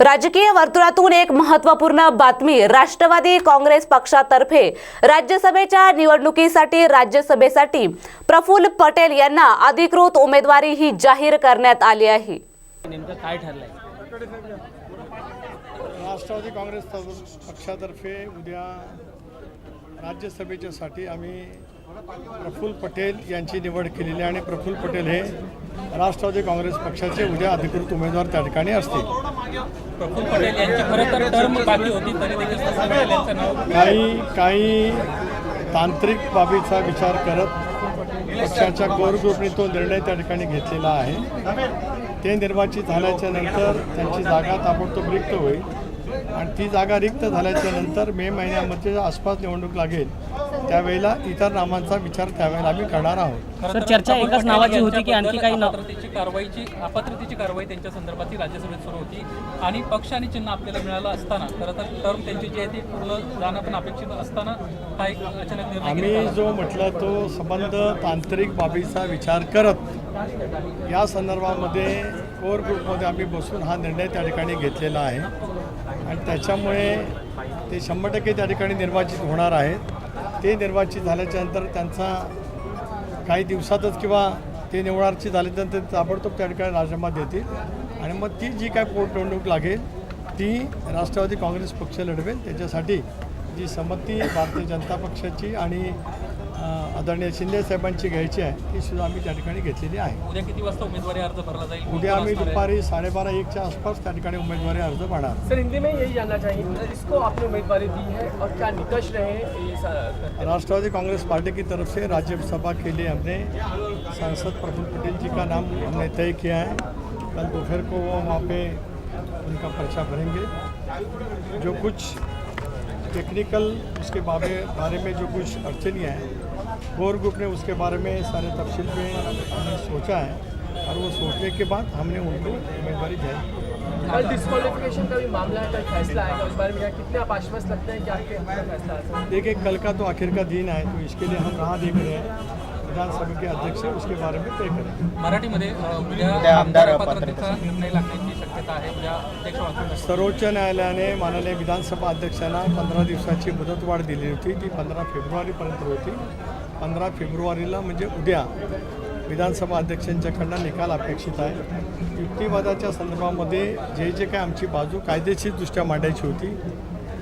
राजकीय वर्तुळातून एक महत्त्वपूर्ण बातमी राष्ट्रवादी काँग्रेस पक्षातर्फे राज्यसभेच्या निवडणुकीसाठी राज्यसभेसाठी प्रफुल्ल पटेल यांना अधिकृत उमेदवारी ही जाहीर करण्यात आली आहे. नेमकं काय ठरलंय? राष्ट्रवादी काँग्रेस पक्षातर्फे उद्या राज्यसभेच्यासाठी आम्ही प्रफुल्ल पटेल यांची निवड केलेली आहे आणि प्रफुल्ल पटेल हे राष्ट्रवादी काँग्रेस पक्षाचे उद्या अधिकृत उमेदवार त्या ठिकाणी असतील. प्रफुल्ल पटेल यांची खरं तर टर्म बाकी होती तरी देखील नाव काही काही तांत्रिक बाबीचा विचार करत पक्षाच्या कोर ग्रुपने तो निर्णय त्या ठिकाणी घेतलेला आहे. ते निर्वाचित झाल्याच्यानंतर त्यांची जागा ताबडतोब रिक्त होईल. आणि ती जागा रिक्त झाल्याच्यानंतर मे महिन्यामध्ये आसपास निवडणूक लागेल त्यावेळेला इतर नामांचा विचार त्यावेळेला आम्ही करणार आहोत. सर, चर्चा एकाच नावाची होती की आणखी काही अपात्रतेची कारवाईची अपात्रतेची कारवाई त्यांच्या संदर्भात ही राज्यसभेत सुरू होती. आणि पक्ष आणि चिन्ह आपल्याला मिळालं असताना खरं तर टर्म त्यांची जी आहे ती पूर्ण जाणं पण अपेक्षित असताना हा एक अचानक निर्णय आम्ही. जो म्हटलं तो संबंध तांत्रिक बाबीचा विचार करत या संदर्भामध्ये कोर ग्रुपमध्ये आम्ही बसून हा निर्णय त्या ठिकाणी घेतलेला आहे. आणि त्याच्यामुळे ते शंभर टक्के त्या ठिकाणी निर्वाचित होणार आहेत. ते निर्वाचित झाल्याच्यानंतर त्यांचा काही दिवसातच किंवा ते निवडारची झाल्यानंतर ताबडतोब त्या ठिकाणी राजीनामा देतील. आणि मग ती जी काय पोटनिवडणूक लागेल ती राष्ट्रवादी काँग्रेस पक्ष लढवेल. त्याच्यासाठी जी संमती भारतीय जनता पक्षाची आणि आदरणीय शिंदे साहेबांची घ्यायची आहे ती सुद्धा आम्ही त्या ठिकाणी घेतलेली आहे. उद्या किती वाजता उमेदवारी अर्ज भरला जाईल? उद्या आम्ही? दुपारी साडेबारा एकच्या आसपास त्या ठिकाणी उमेदवारी अर्ज भरणार. सर हिंदी में यही जानना चाहेंगे किसको आपने उम्मीदवारी दी है और क्या निकष रहे राष्ट्रवादी कांग्रेस पार्टी की तरफ से राज्यसभा के लिए हमने सांसद प्रफुल्ल पटेल जी का नाम हमने तय किया है। कल दोपहर को वो वहाँ पे उनका पर्चा भरेंगे। जो कुछ टेक्निकल उसके बारे बारे में जो कुछ अड़चनियाँ हैं कोर ग्रुप ने उसके बारे में सारे तफसील में हमने सोचा है और वो सोचने के बाद हमने उनको उम्मीदवारी जारी कल डिस्क्वालिफिकेशन का भी मामला है कल फैसला आएगा। उस बारे में कितने आप आश्वस्त लगते हैं कि आपके फैसला देखिए कल का तो आखिर का दिन है तो इसके लिए हम राह देख रहे हैं। विधानसभा के अध्यक्ष उसके बारे में तय करेंगे मराठीमध्ये उद्या आमदार अपात्रतेचा निर्णय लागण्याची शक्यता आहे. उद्या अध्यक्ष वाचून सर्वोच्च न्यायालयाने माननीय विधानसभा अध्यक्षांना पंधरा दिवसाची मुदतवाढ दिली होती. ती पंधरा फेब्रुवारीपर्यंत होती. पंधरा फेब्रुवारीला म्हणजे उद्या विधानसभा अध्यक्षांच्याकडनं निकाल अपेक्षित आहे. युक्तिवादाच्या संदर्भामध्ये जे जे काय आमची बाजू कायदेशीरदृष्ट्या मांडायची होती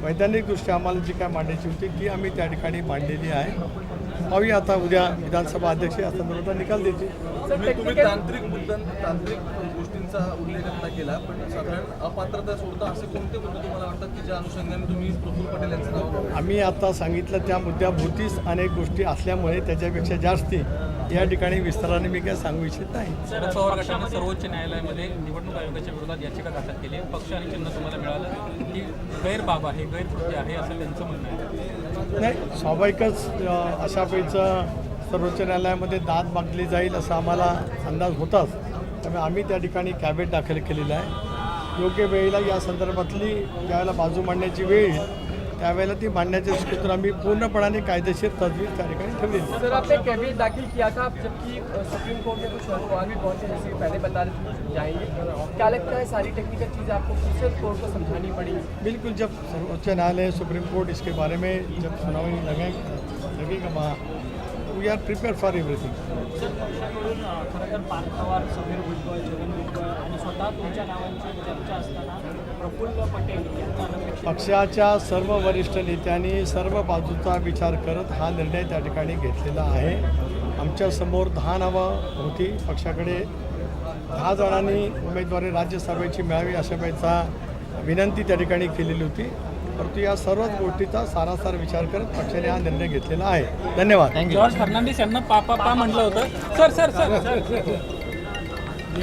वैधानिकदृष्ट्या आम्हाला जी काय मांडायची होती ती आम्ही त्या ठिकाणी मांडलेली आहे. पाहूया आता उद्या विधानसभा अध्यक्ष या संदर्भात निकाल देतील. तुम्ही तांत्रिक मुद्दा तांत्रिक गोष्टींचा उल्लेख आता केला पण साधारण अपात्रता सोडता असे कोणते मुद्दे तुम्हाला वाटतात की ज्या अनुषंगाने तुम्ही प्रफुल्ल पटेल यांचं नाव आम्ही आता सांगितलं त्या मुद्द्याभोवतीच अनेक गोष्टी असल्यामुळे त्याच्यापेक्षा जास्ती या ठिकाणी विस्ताराने मी काय सांगू इच्छित नाही. शरद पवार गटाने सर्वोच्च न्यायालयामध्ये निवडणूक आयोगाच्या विरोधात याचिका दाखल केली. आहे पक्ष आणि चिन्ह तुम्हाला मिळालं ही गैरबाब आहे गैरकृती आहे असं त्यांचं म्हणणं आहे. नाही स्वाभाविकच अ, अशा पैचं सर्वोच्च न्यायालयामध्ये दाद मागली जाईल असा आम्हाला अंदाज होताच. त्यामुळे आम्ही त्या ठिकाणी कॅबेट दाखल केलेलं आहे. योग्य वेळेला या संदर्भातली ज्यावेळेला बाजू मांडण्याची वेळ येईल त्यावेळेला ती मांडण्याच्या दृष्टीतून आम्ही पूर्णपणाने कायदेशीर तजवीज त्या ठिकाणी ठेवलेली सर आपने कैबिनेट दाखिल किया था जबकि सुप्रीम कोर्ट में कुछ भी पहुँचे जैसे पहले बता जाएँगे क्या लगता है सारी टेक्निकल चीज़ें आपको फिर कोर्ट को समझानी पड़ी? बिल्कुल जब सर्वोच्च न्यायालय सुप्रीम कोर्ट इसके बारे में जब सुनावणी लगे लगेगा वहाँ we are prepare for everything sir पक्षाकडून खरं तर पार्थ पवार समीर भुजबळ छगन भुजबळ आणि स्वतः तुमच्या नावांची चर्चा असताना प्रफुल्ल पटेल पक्षाच्या सर्व वरिष्ठ नेत्यांनी सर्व बाजूचा विचार करत हा निर्णय त्या ठिकाणी घेतलेला आहे. आमच्यासमोर दहा नावं होती. पक्षाकडे दहा जणांनी उमेदवारी राज्यसभेची मिळावी अशा पैसा विनंती त्या ठिकाणी केलेली होती. परंतु या सर्वच गोष्टीचा सारासार विचार करत पक्षाने हा निर्णय घेतलेला आहे. धन्यवाद. जॉर्ज फर्नांडिस यांना पापा पा म्हटलं होतं. Sir sir sir.